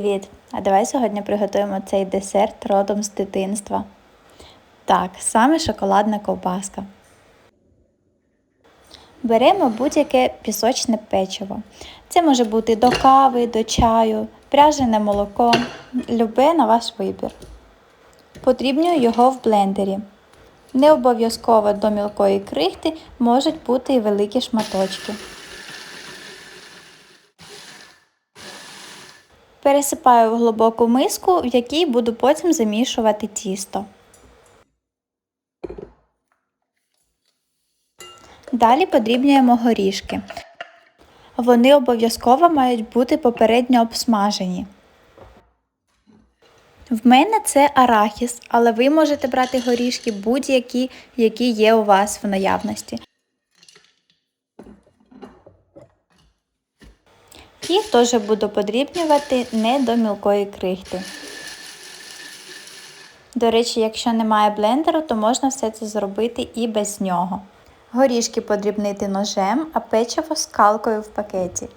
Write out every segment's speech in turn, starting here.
привіт! А давай сьогодні приготуємо цей десерт родом з дитинства. Так, саме шоколадна ковбаска. Беремо будь-яке пісочне печиво. Це може бути до кави, до чаю, пряжене молоко, любе на ваш вибір. Подрібнюю його в блендері. Не обов'язково до мілкої крихти можуть бути і великі шматочки. Пересипаю в глибоку миску, в якій буду потім замішувати тісто. Далі подрібнюємо горішки. Вони обов'язково мають бути попередньо обсмажені. В мене це арахіс, але ви можете брати горішки будь-які, які є у вас в наявності. Їх теж буду подрібнювати не до мілкої крихти. До речі, якщо немає блендеру, то можна все це зробити і без нього. Горішки подрібнити ножем, а печиво скалкою в пакеті.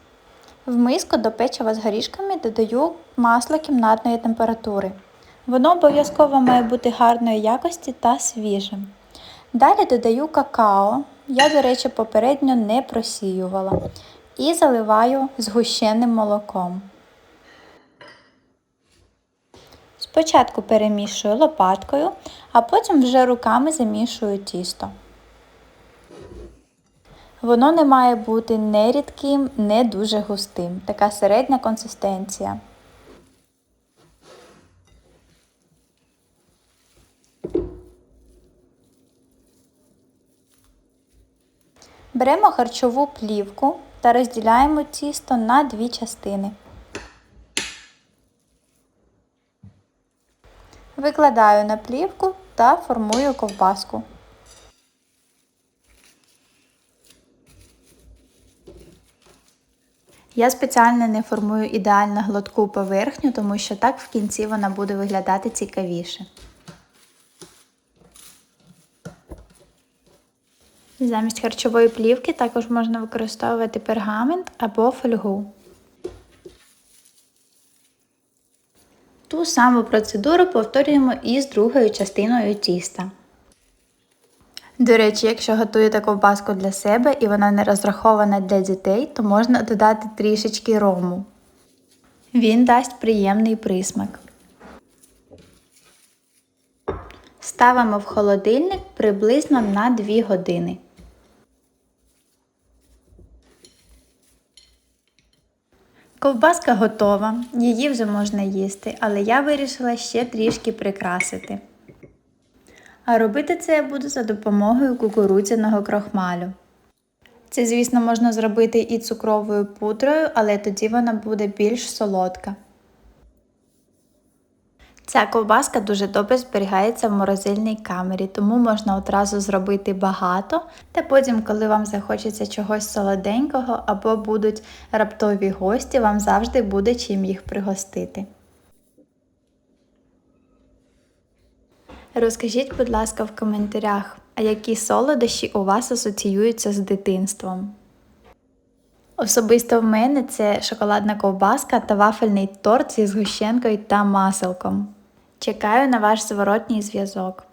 В миску до печива з горішками додаю масло кімнатної температури. Воно обов'язково має бути гарної якості та свіжим. Далі додаю какао. Я, до речі, попередньо не просіювала. І заливаю згущеним молоком. Спочатку перемішую лопаткою, а потім вже руками замішую тісто. Воно не має бути не рідким, не дуже густим. Така середня консистенція. Беремо харчову плівку та розділяємо тісто на дві частини. Викладаю на плівку та формую ковбаску. Я спеціально не формую ідеально гладку поверхню, тому що так в кінці вона буде виглядати цікавіше. Замість харчової плівки також можна використовувати пергамент або фольгу. Ту саму процедуру повторюємо і з другою частиною тіста. До речі, якщо готуєте ковбаску для себе і вона не розрахована для дітей, то можна додати трішечки рому. Він дасть приємний присмак. Ставимо в холодильник приблизно на 2 години. Ковбаска готова, її вже можна їсти, але я вирішила ще трішки прикрасити. А робити це я буду за допомогою кукурудзяного крохмалю. Це, звісно, можна зробити і цукровою пудрою, але тоді вона буде більш солодка. Ця ковбаска дуже добре зберігається в морозильній камері, тому можна одразу зробити багато, та потім, коли вам захочеться чогось солоденького або будуть раптові гості, вам завжди буде чим їх пригостити. Розкажіть, будь ласка, в коментарях, а які солодощі у вас асоціюються з дитинством. Особисто в мене це шоколадна ковбаска та вафельний торт зі згущенкою та маселком. Чекаю на ваш зворотній зв'язок.